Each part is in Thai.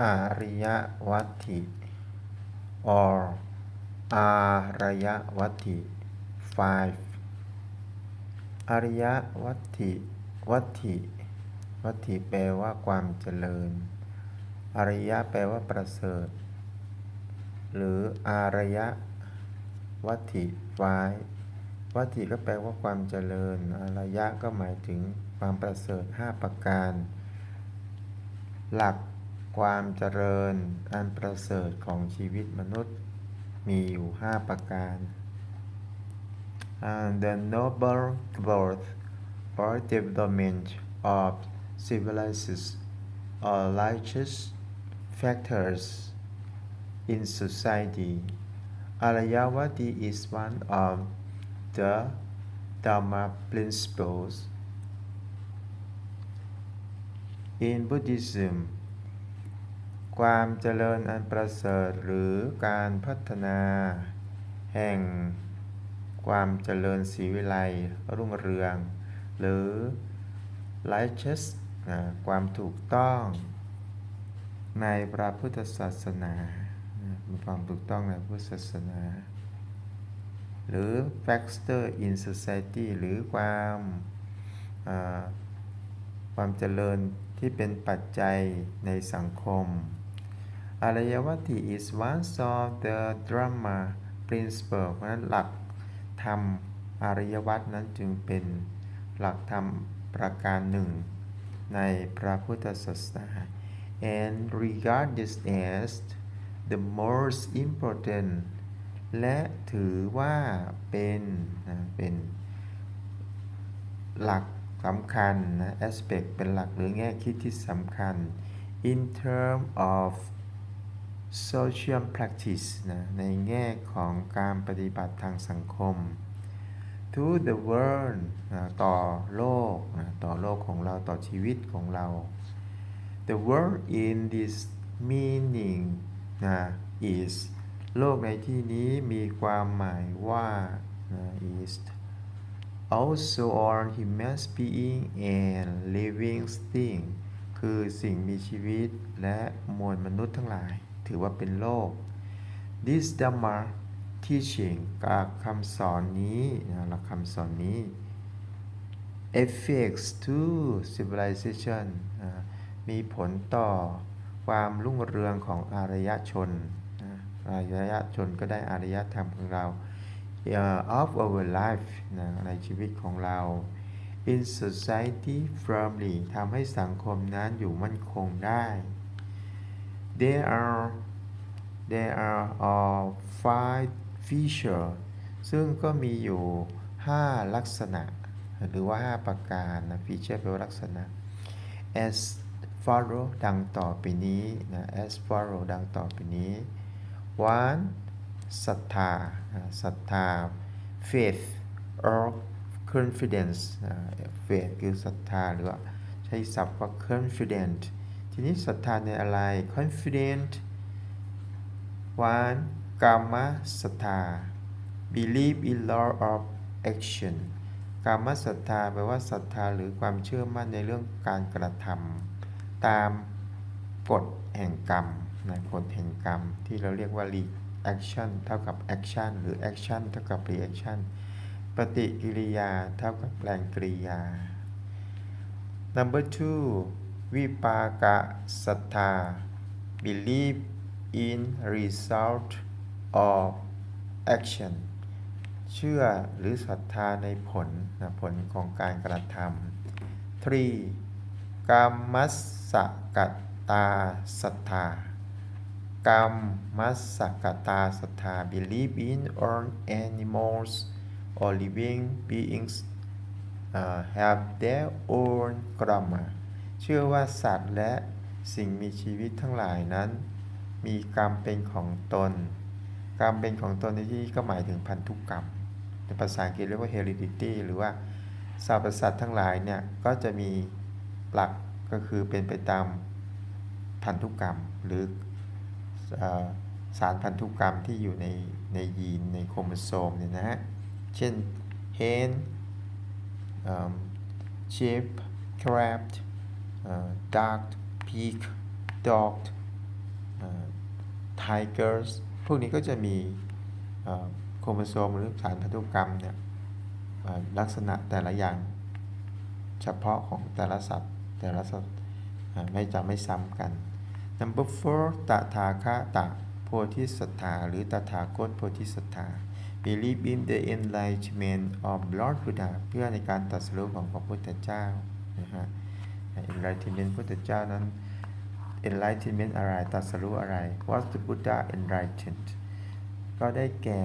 อาริยวัตถิ or อารยวัตถิ five อริยวัตถิวัตถิวัตถิแปลว่าความเจริญ อริยะแปลว่าประเสริฐ หรืออารยะวัตถิไว้วัตถิก็แปลว่าความเจริญ อารยะก็หมายถึงความประเสริฐ 5 ประการ หลัก ความเจริญอันประเสริฐของชีวิตมนุษย์มีอยู่ 5 ประการ and the noble growth or development of civilizations or righteous factors in society. Arayavati is one of the Dharma principles. In Buddhism, ความเจริญอันประเสริฐหรือการพัฒนา แห่งความเจริญสีวิไลรุ่งเรือง หรือ righteous นะความถูกต้อง ในพระพุทธศาสนามีความถูกต้องในพุทธศาสนา หรือ factor in society หรือความความเจริญที่เป็นปัจจัยในสังคม อารยวติ is one of the Dharma principle เพราะนั้นหลักธรรมอารยวัตนั้นจึงเป็นหลักธรรมประการหนึ่ง ในพระพุทธศาสนา and regarded as the most important และถือว่าเป็นนะเป็นหลักสำคัญนะ aspect เป็นหลักหรือแง่คิดที่สำคัญ in term of social practice นะในแง่ของการปฏิบัติทางสังคม to the world นะต่อโลกนะต่อโลกของเราต่อชีวิตของเรา the world in this meaning นะ is โลกในที่นี้มีความหมายว่านะ is also all human being and living thing คือสิ่งมีชีวิตและมวลมนุษย์ทั้งหลาย ถือว่าเป็นโลก this Dhamma teaching กับคำสอนนี้นะหลักคำสอนนี้ affects to civilization นะมีผลต่อความรุ่งเรืองของอารยชนนะอารยชนก็ได้อารยธรรมของเรา uh, of our life นะในชีวิตของเรา in society firmly ทำให้สังคมนั้นอยู่มั่นคงได้ there are there are all five feature ซึ่งก็มีอยู่ 5 ลักษณะ หรือว่า 5 ประการนะ feature แปลว่าลักษณะ as follow ดังต่อไปนี้นะ as follow ดังต่อไปนี้ one ศรัทธาศรัทธา faith or confidence นะ faith คือศรัทธาหรือว่าใช้ศัพท์ว่า confident ทีนี้ศรัทธาในอะไร confident one กรรมศรัทธา believe in law of action กรรมศรัทธาแปลว่าศรัทธาหรือความเชื่อมั่นในเรื่องการกระทำตามกฎแห่งกรรมนะกฎแห่งกรรมที่เราเรียกว่า reaction เท่ากับ action หรือ action เท่ากับ reaction ปฏิกิริยาเท่ากับแรงกริยา number two วิปากะศรัทธา believe in result of action เชื่อหรือศรัทธาในผลนะผลของการกระทำ three กรรมัสสกตาศรัทธากรรมัสสกตาศรัทธา believe in all animals or living beings uh, have their own karma เชื่อว่าสัตว์และสิ่งมีชีวิตทั้งหลายนั้น มีกรรมเป็นของตน กรรมเป็นของตนในที่นี้ก็หมายถึงพันธุกรรมในภาษาอังกฤษเรียกว่า heredity หรือว่าสรรพสัตว์ทั้งหลายเนี่ยก็จะมีหลักก็คือเป็นไปตามพันธุกรรม หรืออสารพันธุกรรมที่อยู่ในในยีนในโครโมโซมเนี่ยนะฮะ เช่น hen sheep crab duck pig dog tigers พวกนี้ก็จะมีโครโมโซมหรือสารพันธุกรรมเนี่ยลักษณะแต่ละอย่างเฉพาะของแต่ละสัตว์แต่ละสัตว์ไม่จะไม่ซ้ำกัน number four ตถาคตโพธิสัตถาหรือตถาคตโพธิสัตถา believe in the enlightenment of Lord Buddha เพื่อในการตรัสรู้ของพระพุทธเจ้านะฮะ enlightenment พุทธเจ้านั้น enlightenment อะไรตัสรู้อะไร what the Buddha enlightened ก็ได้แก่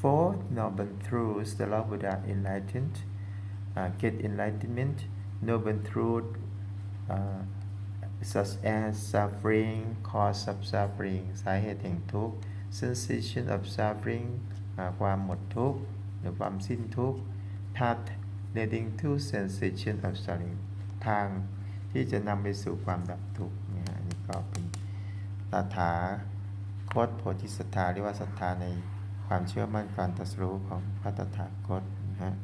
four noble truths the Lord Buddha enlightened uh, get enlightenment noble truth uh, such as suffering cause of suffering สาเหตุแห่งทุกข์ sensation of suffering ความหมดทุกข์หรือความสิ้นทุกข์ path leading to sensation of suffering ทาง ที่จะนำไปสู่ความดับทุกข์นะฮะอันนี่ก็เป็นตถาคตโพธิสัตถาเรียกว่าศรัทธาในความเชื่อมั่นการตรัสรู้ของพระตถาคตนะฮะ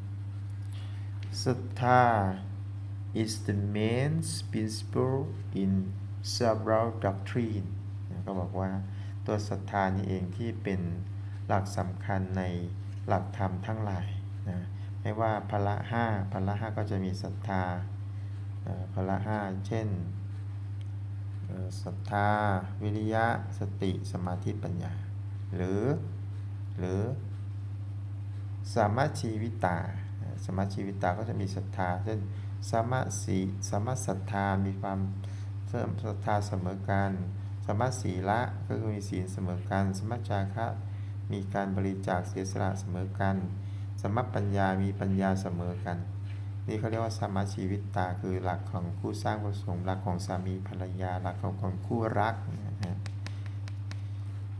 Sattha is the main principle in several doctrine ก็บอกว่าตัวศรัทธานี่เองที่เป็นหลักสำคัญในหลักธรรมทั้งหลายนะไม่ว่าพละห้าพละห้าก็จะมีศรัทธา พละห้าเช่นศรัทธา วิริยะ สติ สมาธิ ปัญญา หรือ หรือสามาชีวิตา สมาชีวิตาก็จะมีศรัทธา เช่นสมาสีสมาศรัทธา มีความเสริมศรัทธาเสมอกัน สมารถศีละก็คือมีศีลเสมอกัน สมาจาคะ มีการบริจาคเสียสละเสมอกัน สมาปัญญา มีปัญญาเสมอกัน นี่เขาเรียกว่าสามาชีวิตตาคือหลักของคู่สร้างประสงค์หลักของสามีภรรยาหลักของของคู่รักนะฮะ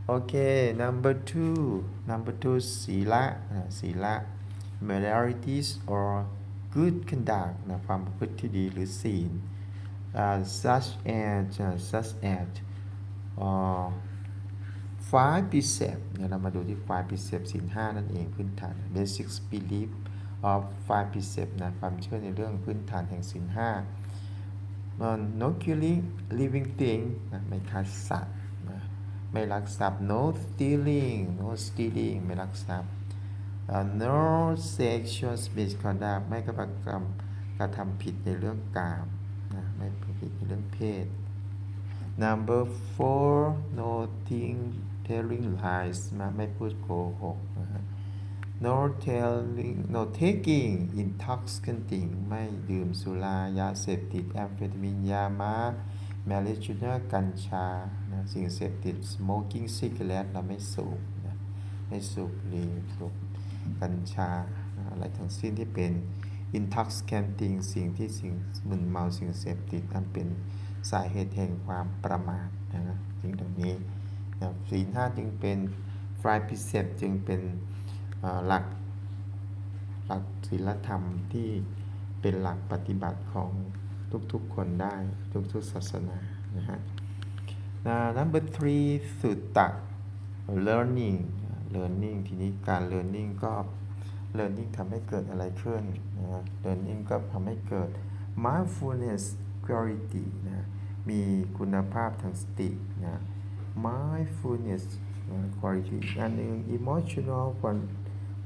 โอเค number two number two ศีละศีละ moralities or good conduct นะความประพฤติที่ดีหรือศีลอ่า such as อ่า such as อ่า five precept เนี่ยเรามาดูที่ five precept ศีลห้านั่นเองพื้นฐาน basic belief of five precept นะความเชื่อในเรื่องพื้นฐานแห่งศีลห้า no killing living thing นะไม่ฆ่าสัตว์นะไม่ลักทรัพย์ no stealing no stealing ไม่ลักทรัพย์ uh, no sexual misconduct ไม่กระทำกระทำผิดในเรื่องกามนะไม่ผิดในเรื่องเพศ number four no think telling lies นะไม่พูดโกหกนะฮะ no telling no taking intoxicating ไม่ดื่มสุรายาเสพติดแอมเฟตามินยามาแมริจูน่ากัญชานะสิ่งเสพติด smoking cigarette เราไม่สูบนะไม่สูบบุหรี่สูบกัญชาอะไรทั้งสิ้นที่เป็น intoxicating สิ่งที่สิ่งมึนเมาสิ่งเสพติดอันเป็นสาเหตุแห่งความประมาทนะสิ่งเหล่านี้นะศีลห้าจึงเป็น five precept จึงเป็น หลักหลักศีลธรรมที่เป็นหลักปฏิบัติของทุกๆคนได้ทุกๆศาสนานะฮะ Now, number three สุตตะ learning learning ทีนี้การ learning ก็ learning ทำให้เกิดอะไรขึ้นนะ learning ก็ทำให้เกิด mindfulness quality นะมีคุณภาพทางสตินะ mindfulness quality อันหนึ่ง emotional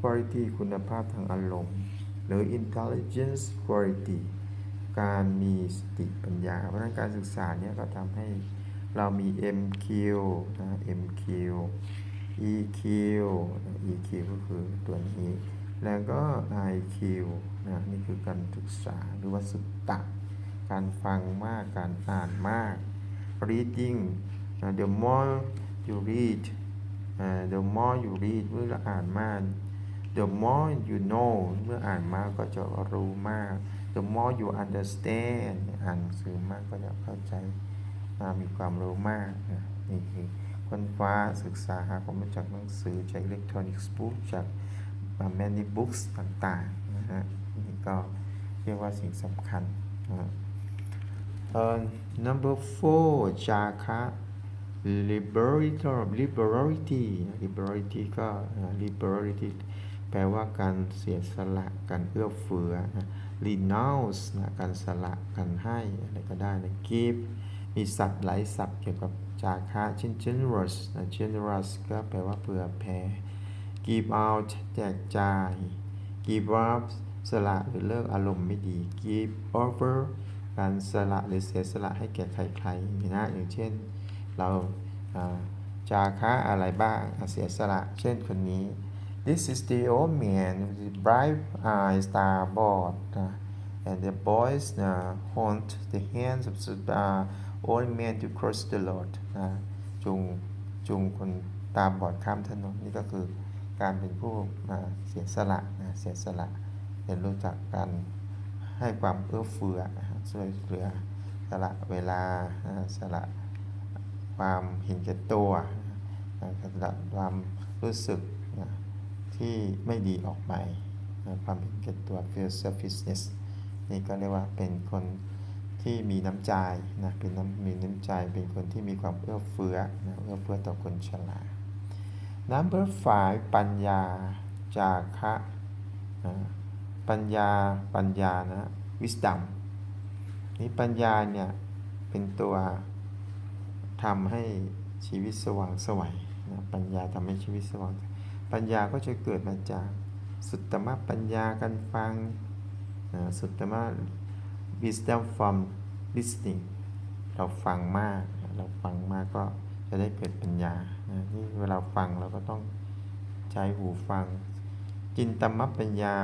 quality คุณภาพทางอารมณ์ หรือ intelligence quality การมีสติปัญญา เพราะฉะนั้นการศึกษาเนี่ยก็ทำให้เรามี MQ นะ MQ EQ นะ EQ ก็คือตัวนี้ แล้วก็ IQ นะนี่คือการศึกษาหรือว่าสุตตะ การฟังมากการอ่านมาก reading นะ the more you read อ่า the more you read เมื่อเราอ่านมาก the more you know เมื่ออ่านมากก็จะรู้มาก the more you understand อ่านหนังสือมากก็จะเข้าใจามีความรู้มากนี่คือค้นคว้าศึกษาหาข้อมูลจากหนังสือจาก electronic book จาก many books ต่างๆนะฮะนี่ก็เรียกว่าสิ่งสำคัญนะฮะ Uh, number four จาคะ liberty liberty liberty ก็ liberty แปลว่าการเสียสละการเอื้อเฟื้อนะ renounce นะการสละการให้อะไรก็ได้นะ give มีศัพท์หลายศัพท์เกี่ยวกับจาคะเช่น generous นะ generous ก็แปลว่าเผื่อแผ่ give out แจกจ่าย give up สละหรือเลิกอารมณ์ไม่ดี give over การสละหรือเสียสละให้แก่ใครๆนะอย่างเช่น เราอ่าจาคะอะไรบ้างเสียสละ เช่นคนนี้ This is the old man with the bright eyes star board นะ and the boys uh, hold the hands of the uh, old man to cross the road นะจูงจูงคนตาบอดข้ามถนนนี่ก็คือการเป็นผู้อ่าเสียสละนะเสียสละเรียนรู้จักการให้ความเอื้อเฟื้อช่วยเหลือสละเวลาสละความเห็นแก่ตัวสละความรู้สึกนะ ที่ไม่ดีออกไปนะความเห็นแก่ตัว feel selfishness นี่ก็เรียกว่าเป็นคนที่มีน้ำใจนะเป็นน้ำมีน้ำใจเป็นคนที่มีความเอื้อเฟื้อนะเอื้อเฟื้อต่อคนฉลาด number five ปัญญาจาคะนะปัญญาปัญญานะ wisdom นี่ปัญญาเนี่ยเป็นตัวทำให้ชีวิตสว่างไสวัยนะปัญญาทำให้ชีวิตสว่าง ปัญญาก็จะเกิดมาจากสุตตมปัญญาการฟังสุตตม wisdom from listening เราฟังมากเราฟังมากก็จะได้เกิดปัญญานี่เวลาฟังเราก็ต้องใช้หูฟัง จินตมปัญญา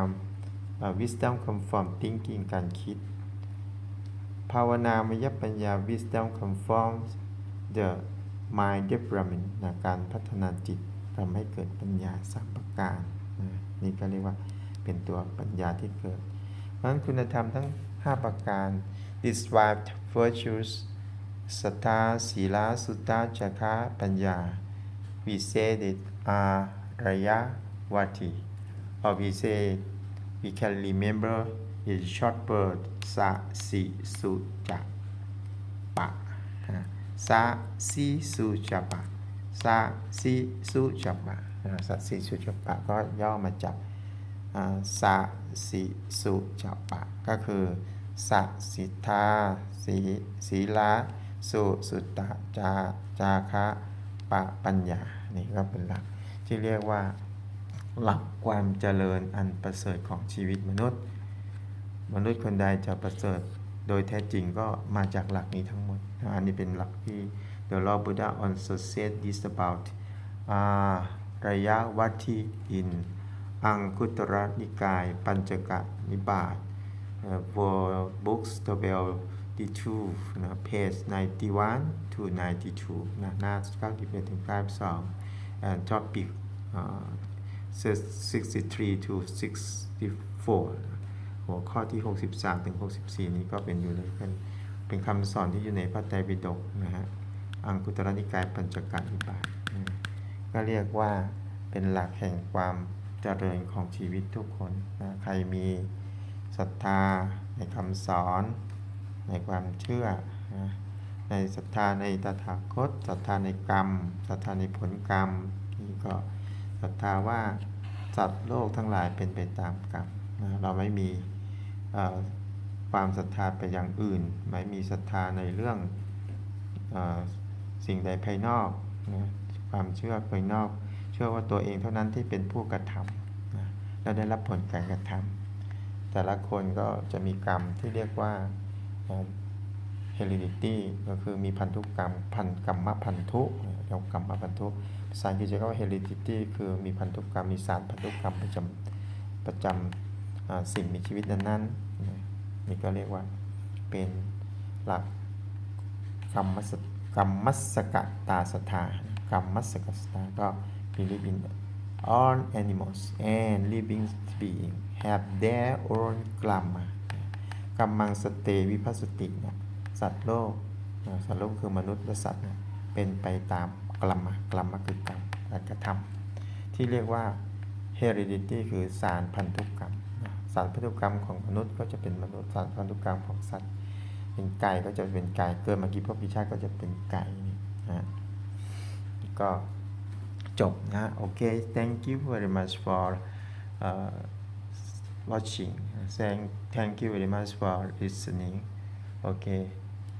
wisdom come from thinking การคิด ภาวนามยปัญญา wisdom come from the mind development นการพัฒนาจิต ทำให้เกิดปัญญาสามประการนะนี่ก็เรียกว่าเป็นตัวปัญญาที่เกิด เพราะฉะนั้นคุณธรรมทั้ง 5 ประการ described virtues ศรัทธาศีลาสุตตาจาคะปัญญา we say that are raya vati or we say we can remember in short word sa si su ja pa ฮะ sa si su ja pa sa si su ja pa อ่า sa si su ja pa ก็ย่อมาจากอ่า sa si su ja pa ก็คือสัสิทาสีศีลาสุสุตตะจาจาคะปะปัญญา นี่ก็เป็นหลักที่เรียกว่าหลักความเจริญอันประเสริฐของชีวิตมนุษย์ มนุษย์คนใดจะประเสริฐโดยแท้จริงก็มาจากหลักนี้ทั้งหมด อันนี้เป็นหลักที่ The Lord Buddha also said this about อาระยะวัตถี in อังคุตรนิกาย ปัญจกนิบาต uh, for books 12นะ page 91 to 92นะหน้า91ถึง92 and topic uh, 63 to 64 หัวข้อที่ 63ถึง64 นี้ก็เป็นอยู่เลยเป็นเป็นคำสอนที่อยู่ในพระไตรปิฎกนะฮะ อังคุตรนิกายปัญจกนิบาตก็เรียกว่าเป็นหลักแห่งความเจริญของชีวิตทุกคนนะใครมีศรัทธาในคำสอน ในความเชื่อนะในศรัทธาในตถาคตศรัทธาในกรรมศรัทธาในผลกรรมนี่ก็ศรัทธาว่าสัตว์โลกทั้งหลายเป็นไปตามกรรมนะเราไม่มีความศรัทธาไปอย่างอื่น ไม่มีศรัทธาในเรื่องอ สิ่งใดภายนอกนะความเชื่อภายนอก เชื่อว่าตัวเองเท่านั้นที่เป็นผู้กระทำนะและได้รับผลการกระทำแต่ละคนก็จะมีกรรมที่เรียกว่าเอ่อ heredity ก็คือมีพันธุกรรมพันกรรมพันธุเรียกว่ากรรมพันธุภาษาอังกฤษจะเรียกว่า heredity คือมีพันธุกรรมมีสารพันธุกรรมประจำประจำสิ่งมีชีวิตนั้นๆนะนี่ก็เรียกว่าเป็นหลักกรรมส กรรมมัสกตาสถากรรมมัสกสถาก็ believe in all animals and living beings have their own karma กรรมังสเตวิภัสติเนี่ยสัตว์โลกสัตว์โลกคือมนุษย์และสัตว์เป็นไปตามกรรมกรรมคือกรรมการกระทำที่เรียกว่า heredity คือสารพันธุกรรม สารพันธุกรรมของมนุษย์ก็จะเป็นมนุษย์สารพันธุกรรมของสัตว์ เป็นไก่ก็จะเป็นไก่เกิดมากี่ภพกี่ชาติก็จะเป็นไก่นี่ฮะก็จบนะ โอเค thank you very much for uh, watching thank thank you very much for listening okay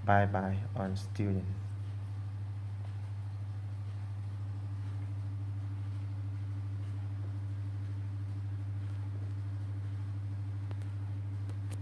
bye bye on student